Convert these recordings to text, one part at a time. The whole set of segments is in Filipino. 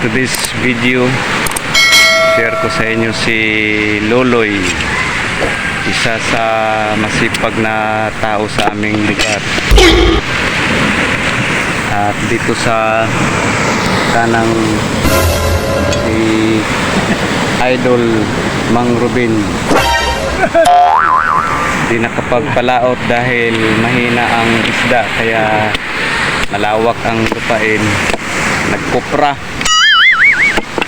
to this video. Share ko sa inyo si Loloy. Isa sa masipag na tao sa aming lugar. At dito sa kanang si Idol Mang Rubin. Di nakapagpalaot dahil mahina ang isda kaya malawak ang lupain. Nagkupra.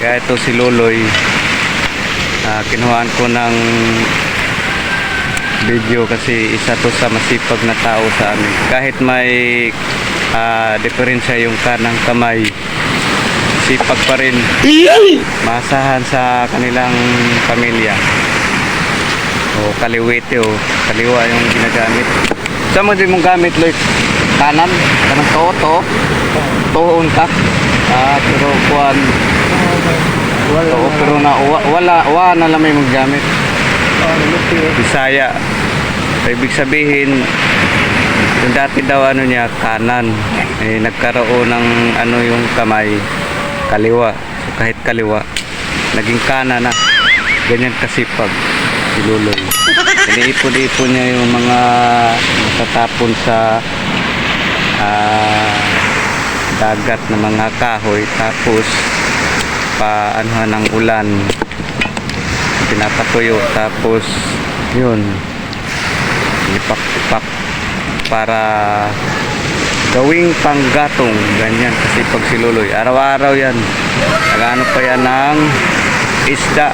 Kaya ito si Loloy. Ah, kinuhaan ko ng video kasi isa to sa masipag na tao sa amin. Kahit may ah, diferensya yung kanang kamay, sipag pa rin. Masahan sa kanilang pamilya. O kaliwete o kaliwa yung ginagamit. Saan mo din mong gamit, Loy? Kanan? Kanang to, to? Tuon ka? Ah, pero kuan. Wala. pero na wa- wala, wa na lang may maggamit. Bisaya. Ibig sabihin, yung dati daw ano niya, kanan. Eh, nagkaroon ng ano yung kamay, kaliwa. So, kahit kaliwa, naging kanan na. Ganyan kasipag si Luloy. Iniipon-ipon niya yung mga natatapon sa ah, dagat na mga kahoy. Tapos, paanuhan ng ulan. Pinapatuyo tapos yun. Ipak-ipak para gawing panggatong ganyan kasi pag siluloy araw-araw yan. Nagano pa yan ng isda.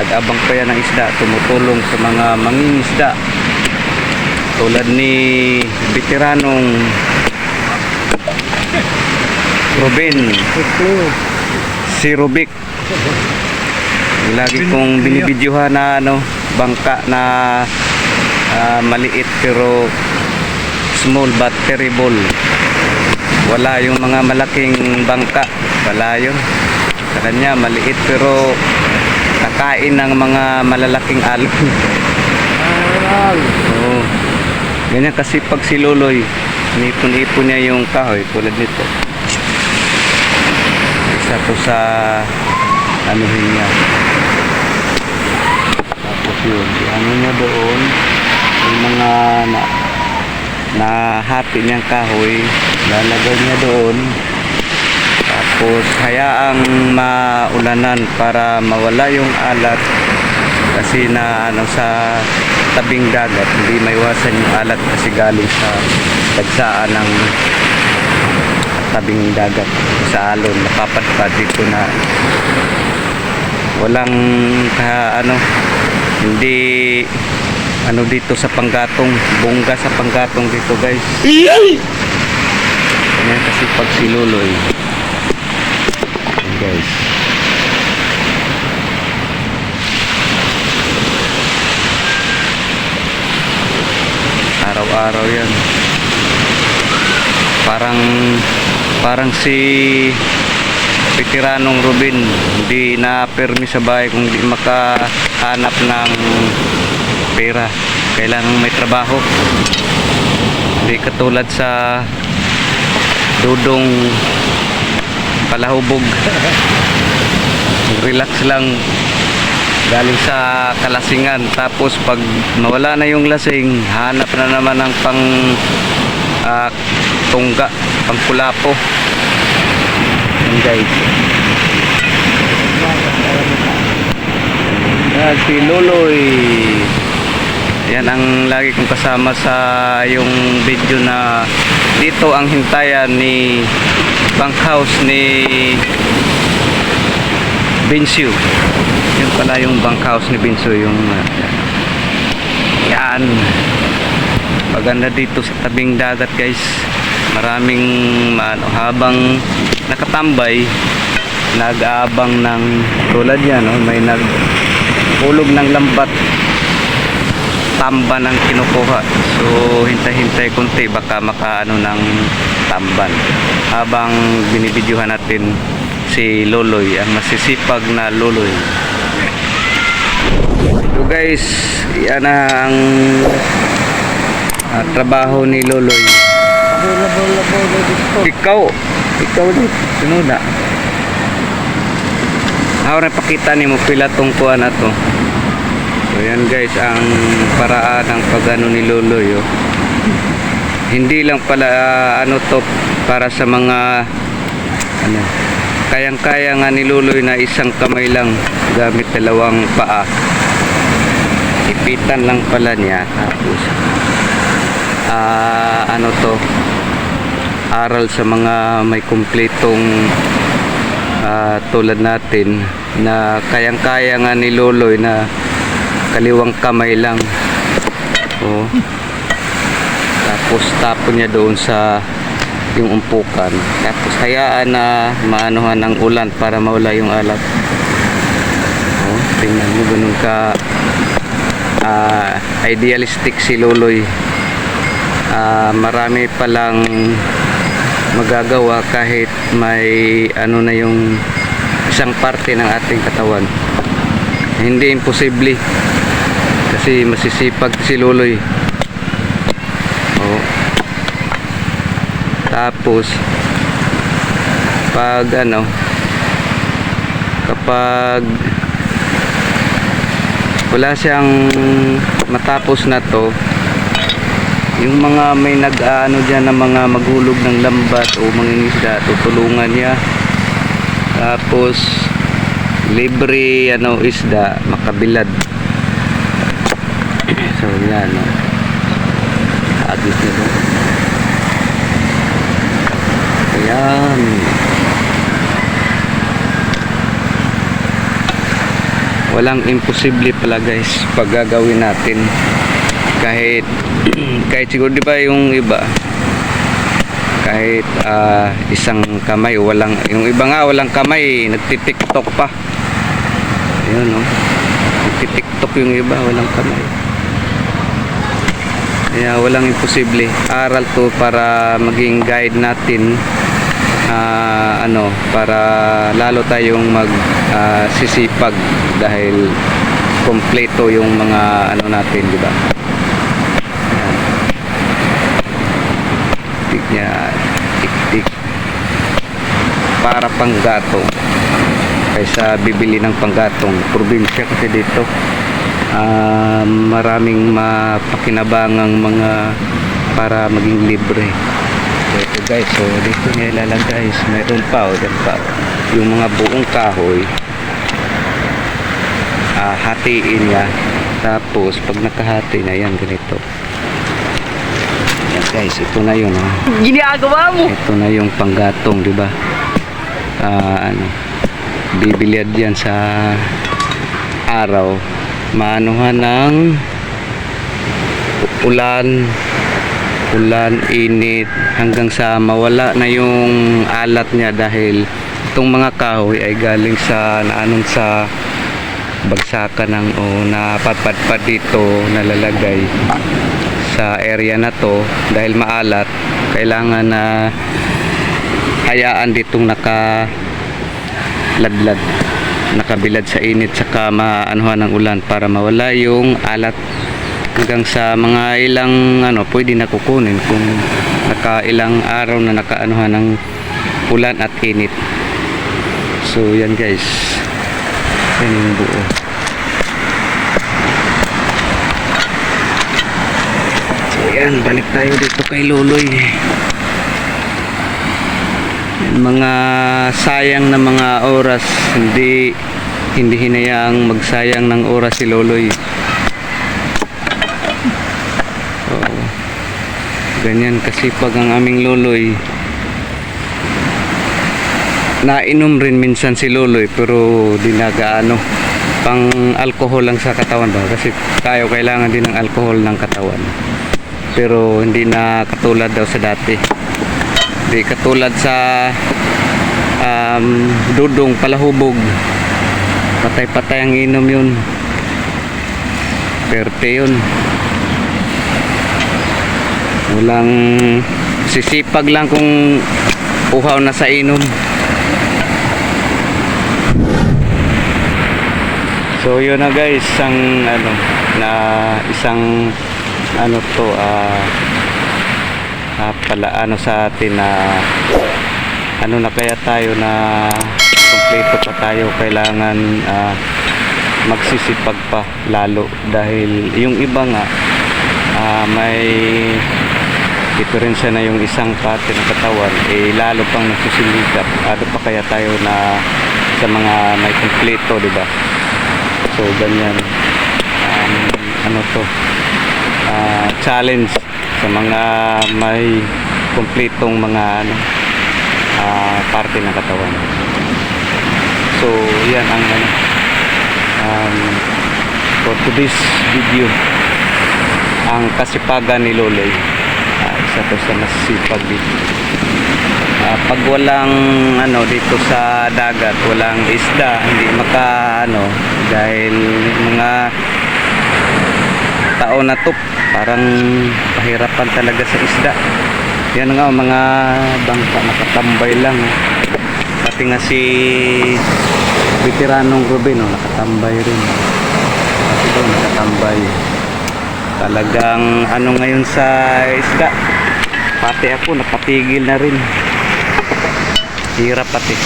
Nag-abang pa yan ng isda. Tumutulong sa mga mangingisda. Tulad ni veteranong Ruben si Rubik. Lagi kong binibidyohan na ano bangka na ah, maliit pero small but terrible. Wala yung mga malaking bangka. Wala yun. Sa kanya maliit pero kakain ng mga malalaking alon. Oo. ganyan kasi pag si Loloy nipon-ipon niya yung kahoy tulad nito isa to sa anuhin niya. Tapos yun ano niya doon yung mga na nahati niyang kahoy lalagay niya doon. Tapos hayaang maulanan para mawala yung alat kasi na ano sa tabing dagat hindi maiwasan yung alat kasi galing sa dagsaan ng tabing dagat sa alon napapadpad dito na walang ka, ano hindi ano dito sa panggatong bongga sa panggatong dito guys. Yan kasi pag siluloy guys. Araw-araw yan. Parang parang si veteranong Rubin hindi na permi sa bahay kung di makahanap ng pera. Kailangan may trabaho. Hindi katulad sa dudong palahubog. Relax lang. Galing sa kalasingan. Tapos pag mawala na yung lasing hanap na naman ng pang ah, tungga pang kulapo Yan, guys Yan, si Loloy. Yan ang lagi kong kasama sa yung video na dito ang hintayan ni bunkhouse ni Binsyu yun pala yung bunkhouse ni Binsyu yung uh, yan. Maganda dito sa tabing dagat guys maraming ano, habang nakatambay nag-aabang ng tulad yan no? may nag hulog ng lambat tamba ng kinukuha. So hintay-hintay kunti baka makaano ng tamban. Habang binibidyohan natin si Loloy ang masisipag na Loloy. So guys yan ang ah, trabaho ni Loloy Available, available dito. ikaw ikaw din sunod na Ako na pakita ni mo pila tong kuha na to. So yan guys ang paraan ng pagano ni Loloy oh. Hindi lang pala ah, ano to para sa mga ano kayang-kaya nga ni Loloy na isang kamay lang gamit dalawang paa. Ipitan lang pala niya tapos ah ano to aral sa mga may kumpletong ah, tulad natin na kayang-kaya nga ni Loloy na kaliwang kamay lang. Oh. Tapos tapon niya doon sa yung umpukan. Tapos hayaan na maanuhan ng ulan para mawala yung alat. Oh, tingnan mo ganun ka ah, idealistic si Loloy. Ah, marami palang magagawa kahit may ano na yung isang parte ng ating katawan. Hindi imposible kasi masisipag si Loloy. Oo. Tapos pag ano kapag wala siyang matapos na to yung mga may nag-ano dyan ng mga maghulog ng lambat o mangingisda tutulungan niya. Tapos libre ano isda makabilad. So yan no. agis na doon. Ayan. Walang imposible pala guys pag gagawin natin kahit kahit siguro di ba yung iba kahit ah, isang kamay walang yung iba nga walang kamay nagtitiktok pa. Ayun no? Nagtitiktok yung iba walang kamay. Kaya walang imposible aral to para maging guide natin ah, ano para lalo tayong mag ah, sisipag dahil kompleto yung mga ano natin di ba Ayan. tik niya tik para panggatong kaysa bibili ng panggatong. Probinsya kasi dito. Ah, maraming mapakinabangang mga para maging libre. So ito guys so dito niya ilalagay so, mayroon pa o dyan pa. Yung mga buong kahoy ah, hatiin niya. Tapos pag nakahati na yan ganito guys ito na yun oh. Ginagawa mo. ito na yung panggatong di ba Ah, ano bibiliad yan sa araw maanuhan ng ulan ulan init hanggang sa mawala na yung alat niya dahil itong mga kahoy ay galing sa naanon sa bagsakan ng o napadpadpad dito nalalagay sa area na to dahil maalat kailangan na hayaan ditong naka ladlad nakabilad sa init saka maanuhan ng ulan para mawala yung alat. Hanggang sa mga ilang ano pwede na kukunin kung naka ilang araw na nakaanuhan ng ulan at init. So yan guys. Yan yung buo so yan balik tayo dito kay Loloy. Mga sayang na mga oras. Hindi hindi hinayaang magsayang ng oras si Loloy. So, ganyan kasi pag ang aming Loloy nainom rin minsan si Loloy pero di nagaano. Pang alcohol lang sa katawan ba? Kasi tayo kailangan din ng alcohol ng katawan pero hindi na katulad daw sa dati Di katulad sa um, dudong palahubog. Patay-patay ang inom yun. Perte yun. Walang sisipag lang kung uhaw na sa inom. So yun na guys, isang ano na isang ano to ah ah, pala ano sa atin na ano na kaya tayo na kung kumpleto pa tayo kailangan ah, magsisipag pa lalo. Dahil yung iba nga ah, may diferensya na yung isang parte ng katawan eh lalo pang nagsusiligap ano pa kaya tayo na sa mga may kumpleto di ba? So ganyan. Um, ano to ah, challenge sa mga may kumpletong mga ano ah, parte ng katawan. So yan ang ano um, for today's video. Ang kasipagan ni Loloy Ah, isa to sa masisipag dito Ah, pag walang ano dito sa dagat walang isda hindi maka ano dahil mga tao na to parang pahirapan talaga sa isda. Yan nga mga bangka nakatambay lang. Pati nga si veteranong Ruben oh, nakatambay rin. Pati nakatambay. Talagang ano ngayon sa isda pati ako napatigil na rin. Hirap pati.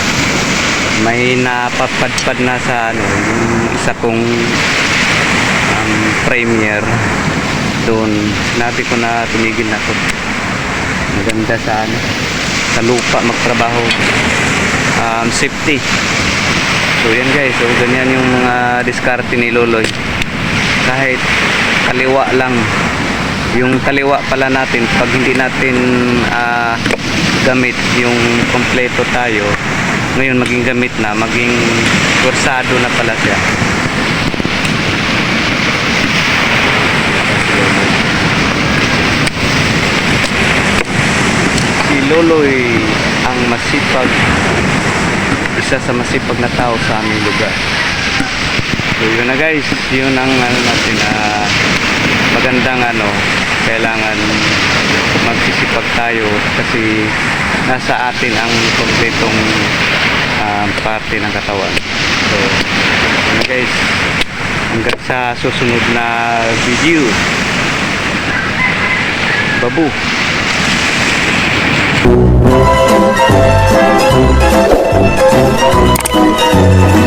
May napapadpad na sa ano yung isa kong premier doon. Sinabi ko na tumigil na ako. Maganda sa ano sa lupa magtrabaho. Um, safety. So yan guys so ganyan yung mga diskarte ni Loloy. Kahit kaliwa lang. Yung kaliwa pala natin pag hindi natin ah, gamit yung kompleto tayo ngayon maging gamit na maging kursado na pala siya Loloy ang masipag isa sa masipag na tao sa aming lugar So yun na guys, yun ang ano natin na magandang ano, kailangan magsisipag tayo kasi nasa atin ang kompletong um, parte ng katawan. So, yun guys, hanggang sa susunod na video. Babu. Thank you.